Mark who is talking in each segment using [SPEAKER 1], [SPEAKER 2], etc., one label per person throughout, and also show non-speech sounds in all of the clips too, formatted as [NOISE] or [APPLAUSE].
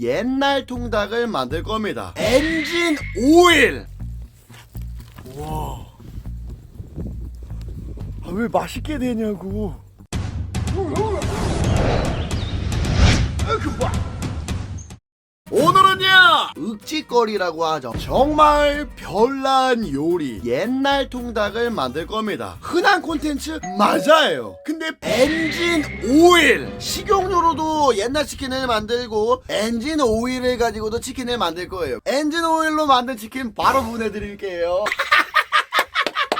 [SPEAKER 1] 옛날 통닭을 만들 겁니다. 엔진 오일. 와. 아, 왜 맛있게 되냐고. 오늘은요! 윽지거리라고 하죠. 정말 별난 요리 옛날 통닭을 만들 겁니다. 흔한 콘텐츠? 맞아요. 근데 엔진 오일 식용유로도 옛날 치킨을 만들고 엔진 오일을 가지고도 치킨을 만들 거예요. 엔진 오일로 만든 치킨 바로 보내드릴게요 [LAUGHS]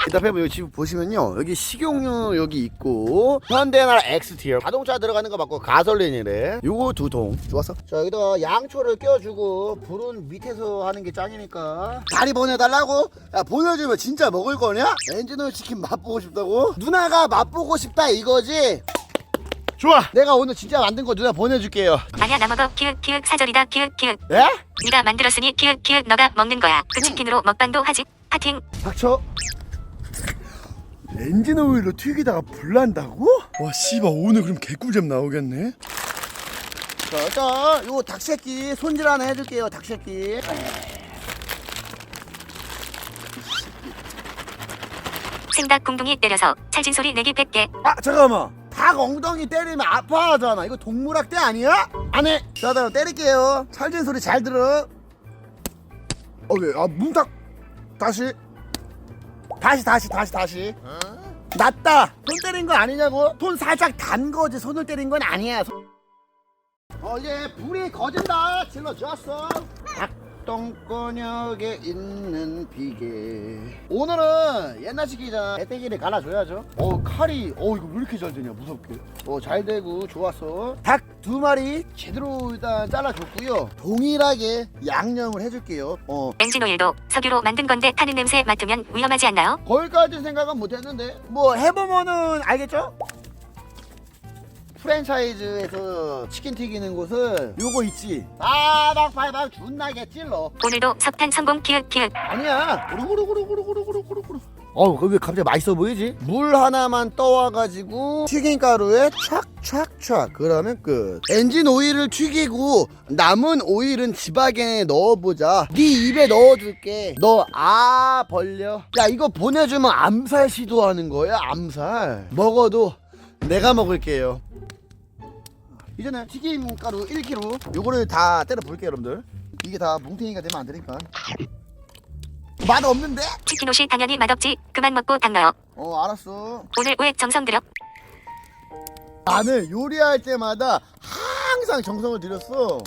[SPEAKER 1] 일단 팬분 여기 지금 보시면요. 여기 식용유 여기 있고 현대나 엑스티어 자동차 들어가는 거 맞고 가솔린이래. 요거 두 통. 좋았어. 자 여기다가 양초를 껴주고 불은 밑에서 하는 게 짱이니까. 다리 보내달라고? 야 보내주면 진짜 먹을 거냐? 엔진오일 치킨 맛보고 싶다고? 누나가 맛보고 싶다 이거지? 좋아. 내가 오늘 진짜 만든 거 누나 보내줄게요.
[SPEAKER 2] 아냐 나 먹어. 키읔 키읔 사절이다. 키읔 키읔
[SPEAKER 1] 예?
[SPEAKER 2] 네가 만들었으니 키읔 키읔 너가 먹는 거야. 그 치킨으로 먹방도 하지. 하팅.
[SPEAKER 1] 닥쳐 엔진 오일로 튀기다가 불난다고? 와 씨발 오늘 그럼 개꿀잼 나오겠네. 자 일단 요 닭새끼 손질 하나 해줄게요 닭새끼.
[SPEAKER 2] 생닭 공둥이 때려서 찰진 소리 내기 100개.
[SPEAKER 1] 아 잠깐만. 닭 엉덩이 때리면 아파하잖아. 이거 동물학대 아니야? 안 해. 자 그럼 때릴게요. 찰진 소리 잘 들어. 어 왜 아 문탁. 다시 다시 다시 다시 다시. 낫다. 손 때린 거 아니냐고? 손 살짝 단 거지. 손을 때린 건 아니야. 손- 어 이제 불이 거진다. 질러 주었어. 닭똥권역에 있는 비계. 오늘은 옛날식이잖아 애대기를 갈아줘야죠. 어 칼이 어 이거 왜 이렇게 잘 되냐. 무섭게. 어잘 되고 좋았어. 닭 두 마리 제대로 일단 잘라줬고요 동일하게 양념을 해줄게요 어
[SPEAKER 2] 엔진 오일도 석유로 만든 건데 타는 냄새 맡으면 위험하지 않나요?
[SPEAKER 1] 거기까지 생각은 못했는데 뭐 해보면은 알겠죠? 프랜차이즈에서 치킨 튀기는 곳은 요거 있지. 바박바박 존나게 찔러.
[SPEAKER 2] 오늘도 석탄 성공 키읔 키읔
[SPEAKER 1] 아니야. 구루구루구루구루구루구루구루 어우 그왜 갑자기 맛있어 보이지? 물 하나만 떠와가지고 튀김가루에 촥촥촥. 그러면 끝. 엔진 오일을 튀기고 남은 오일은 지바겐에 넣어보자. 네 입에 넣어줄게. 너 아 벌려. 야 이거 보내주면 암살 시도하는 거야 암살? 먹어도 내가 먹을게요 이제는 튀김가루 1kg 요거를 다 때려 볼게요 여러분들. 이게 다 뭉탱이가 되면 안 되니까. 맛 없는데?
[SPEAKER 2] 치킨 옷이 당연히 맛없지. 그만 먹고 당 넣어
[SPEAKER 1] 어 알았어.
[SPEAKER 2] 오늘 왜 정성 들여?
[SPEAKER 1] 나는 요리할 때마다 항상 정성을 들였어.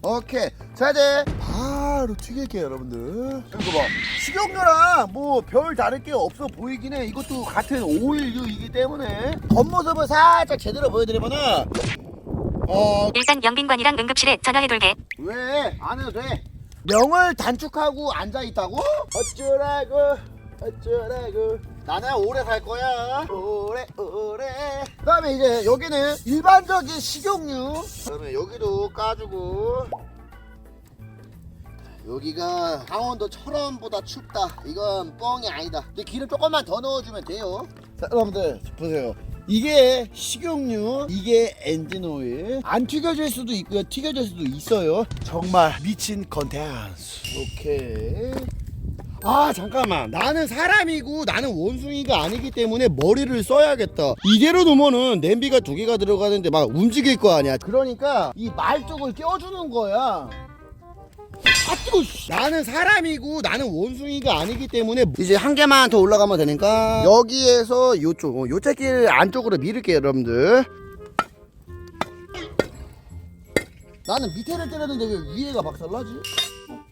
[SPEAKER 1] 오케이. 자 이제 바로 튀길게요 여러분들 이거 봐 식용유랑 뭐 별 다를 게 없어 보이긴 해 이것도 같은 오일유이기 때문에 겉모습을 살짝 제대로 보여드리면은 어
[SPEAKER 2] 일단 영빈관이랑 응급실에 전화해 돌게
[SPEAKER 1] 왜? 안 해도 돼. 명을 단축하고 앉아 있다고? 어쩌라고? 어쩌라고? 나는 오래 살 거야. 오래 오래. 그 다음에 이제 여기는 일반적인 식용유. 그 다음에 여기도 까주고. 여기가 강원도 철원보다 춥다. 이건 뻥이 아니다. 근데 기름 조금만 더 넣어주면 돼요. 자, 여러분들 보세요. 이게 식용유, 이게 엔진 오일. 안 튀겨질 수도 있고요. 튀겨질 수도 있어요. 정말 미친 컨텐츠. 오케이. 아 잠깐만 나는 사람이고 나는 원숭이가 아니기 때문에 머리를 써야겠다 이대로 놓으면은 냄비가 두 개가 들어가는데 막 움직일 거 아니야 그러니까 이 말뚝을 껴주는 거야 아 뜨거 씨. 나는 사람이고 나는 원숭이가 아니기 때문에 이제 한 개만 더 올라가면 되니까 여기에서 요쪽 어, 요짝길 안쪽으로 밀을게요 여러분들. 나는 밑에를 때렸는데 왜 위에가 박살나지?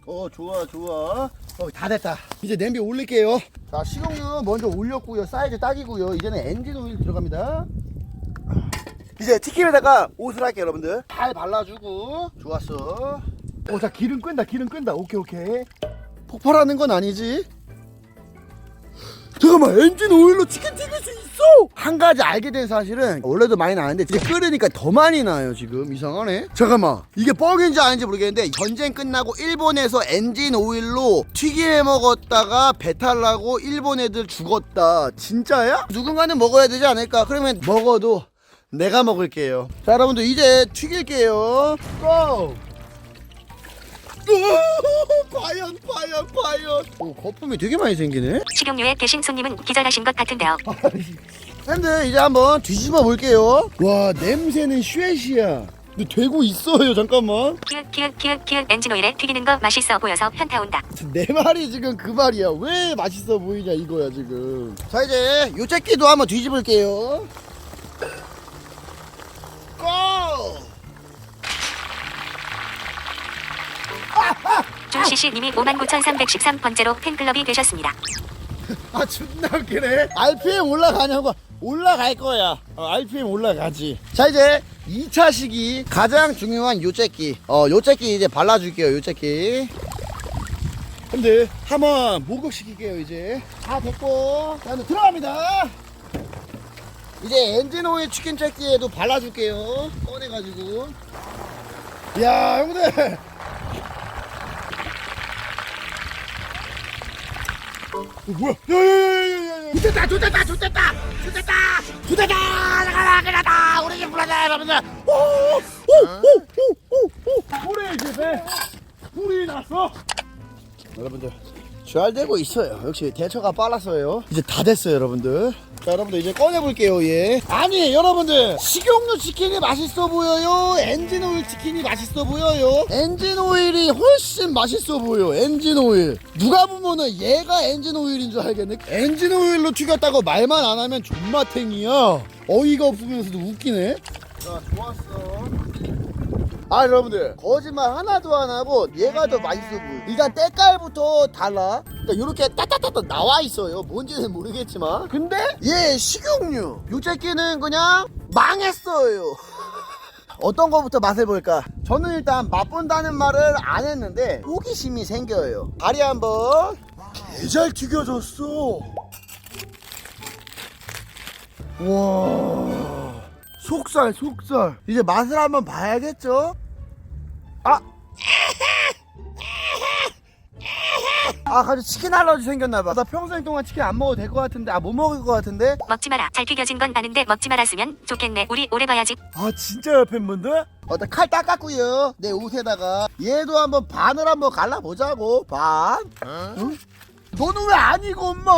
[SPEAKER 1] 어 좋아 좋아. 어 다 됐다. 이제 냄비 올릴게요. 자 식용유 먼저 올렸고요. 사이즈 딱이고요. 이제는 엔진 오일 들어갑니다. 이제 치킨에다가 옷을 할게요 여러분들. 잘 발라주고. 좋았어 어 자 기름 끈다 기름 끈다 오케이 오케이 폭발하는 건 아니지 잠깐만 엔진 오일로 치킨 튀길 수 있어 한 가지 알게 된 사실은 원래도 많이 나는데 이제 끓으니까 더 많이 나요 지금 이상하네 잠깐만 이게 뻥인지 아닌지 모르겠는데 전쟁 끝나고 일본에서 엔진 오일로 튀김해 먹었다가 배탈 나고 일본 애들 죽었다 진짜야? 누군가는 먹어야 되지 않을까 그러면 먹어도 내가 먹을게요. 자, 여러분들 이제 튀길게요. 고! 오, 과연, 과연, 과연. 오, 거품이 되게 많이 생기네.
[SPEAKER 2] 식용유에 계신 손님은 기절하신 것 같은데요. [LAUGHS]
[SPEAKER 1] 근데 이제 한번 뒤집어 볼게요. 와, 냄새는 쉐시야. 근데 되고 있어요. 잠깐만.
[SPEAKER 2] 키읔 키읔 키읔 키읔 엔진 오일에 튀기는 거 맛있어 보여서 현타 온다.
[SPEAKER 1] 내 말이 지금 그 말이야. 왜 맛있어 보이냐 이거야 지금. 자 이제 요 째끼도 한번 뒤집을게요.
[SPEAKER 2] 준씨씨님이 59,313번째로 팬클럽이 되셨습니다.
[SPEAKER 1] 아 존나 웃기네. RPM 올라가냐고. 올라갈 거야. 어, RPM 올라가지. 자 이제 2차 시기 가장 중요한 요 째끼. 어, 요 째끼 이제 발라줄게요. 요 째끼. 근데 한번 목욕시킬게요 이제. 다 됐고. 자 이제 들어갑니다. 이제 엔진 오일 치킨 째끼에도 발라줄게요. 꺼내가지고. 야 형들. 어, 뭐야? 야야야야야! 좋됐다, 좋됐다, 좋됐다, 좋됐다, 좋됐다! 나가라, 그라다! 우리 집 불러자, 여러분들! 오, 오, 오, 오, 오! 우리 집에 불이 났어. 여러분들 잘 되고 있어요. 역시 대처가 빨랐어요. 이제 다 됐어요, 여러분들. 자, 여러분들 이제 꺼내볼게요, 얘. 아니, 여러분들 식용유 치킨이 맛있어 보여요. 엔진 오일 치킨이 맛있어 보여요. 엔진 오일이 훨씬 맛있어 보여. 엔진 오일. 누가 보면은 얘가 엔진 오일인 줄 알겠네. 엔진 오일로 튀겼다고 말만 안 하면 존맛탱이야. 어이가 없으면서도 웃기네. 자, 좋았어. 아 여러분들. 거짓말 하나도 안 하고 얘가 더 맛있어 보여. 일단 때깔부터 달라. 그러니까 이렇게 따따따따 나와 있어요. 뭔지는 모르겠지만. 근데 얘 식용유. 요 새끼는 그냥 망했어요. [LAUGHS] 어떤 거부터 맛을 볼까? 저는 일단 맛본다는 말을 안 했는데 호기심이 생겨요. 다리 한번. 개잘 튀겨졌어. 와. 속살 속살. 이제 맛을 한번 봐야겠죠 아! 아 갑자기 치킨 알러지 생겼나봐 나 평생 동안 치킨 안 먹어도 될 것 같은데 아 못 먹을 것 같은데
[SPEAKER 2] 먹지 마라. 잘 튀겨진 건 아는데 먹지 말았으면 좋겠네. 우리 오래 봐야지.
[SPEAKER 1] 아 진짜요 팬분들? 어나 칼 닦았고요 내 옷에다가 얘도 한번 반을 한번 갈라보자고 반 응? 너는 왜안 익어 엄마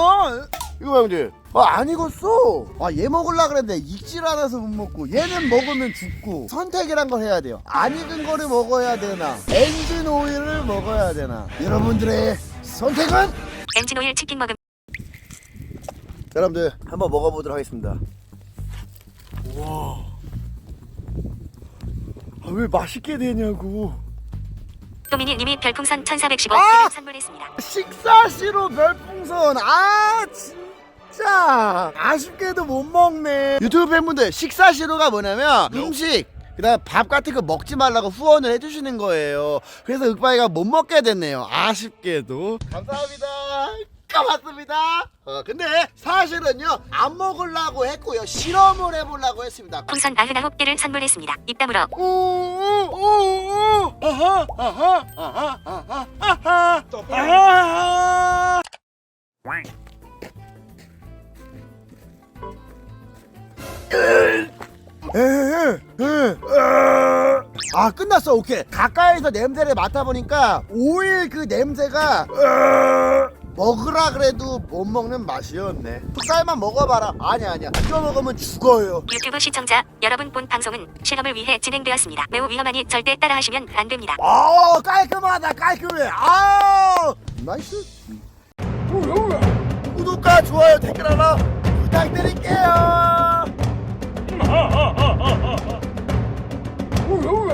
[SPEAKER 1] 이거 봐 형들 아안 익었어 아 얘 먹으려 그랬는데 익질 않아서 못 먹고 얘는 먹으면 죽고 선택이란 걸 해야 돼요 안 익은 거를 먹어야 되나 엔진 오일을 먹어야 되나 여러분들의 선택은
[SPEAKER 2] 엔진 오일 치킨 먹음.
[SPEAKER 1] 여러분들 한번 먹어보도록 하겠습니다. 와, 아, 왜 맛있게 되냐고.
[SPEAKER 2] 또미니님이 별풍선 1415
[SPEAKER 1] 아!
[SPEAKER 2] 개를 선물했습니다.
[SPEAKER 1] 식사시로 별풍선. 아 진짜 아쉽게도 못 먹네. 유튜브 팬분들 식사시로가 뭐냐면 음식. 그다음 밥 같은 거 먹지 말라고 후원을 해주시는 거예요. 그래서 윽바이가 못 먹게 됐네요. 아쉽게도. 감사합니다. 까봤습니다. 어, 근데 사실은요 안 먹으려고 했고요 실험을 해보려고 했습니다.
[SPEAKER 2] 풍선 99개를 선물했습니다. 입 다물어.
[SPEAKER 1] 오오오오 아하 아하 아하 아하 아하 아하 아 끝났어. 오케이. 가까이서 냄새를 맡아보니까 오일 그 냄새가 먹으라 그래도 못 먹는 맛이었네. 쌀만 먹어봐라. 아니야 아니야. 이거 먹으면 죽어요.
[SPEAKER 2] 유튜브 시청자 여러분 본 방송은 실험을 위해 진행되었습니다. 매우 위험하니 절대 따라하시면 안 됩니다.
[SPEAKER 1] 아 깔끔하다 깔끔해. 아 나이스. 구독과 좋아요 댓글 하나 부탁드릴게요 啊啊啊啊啊啊哦呦啊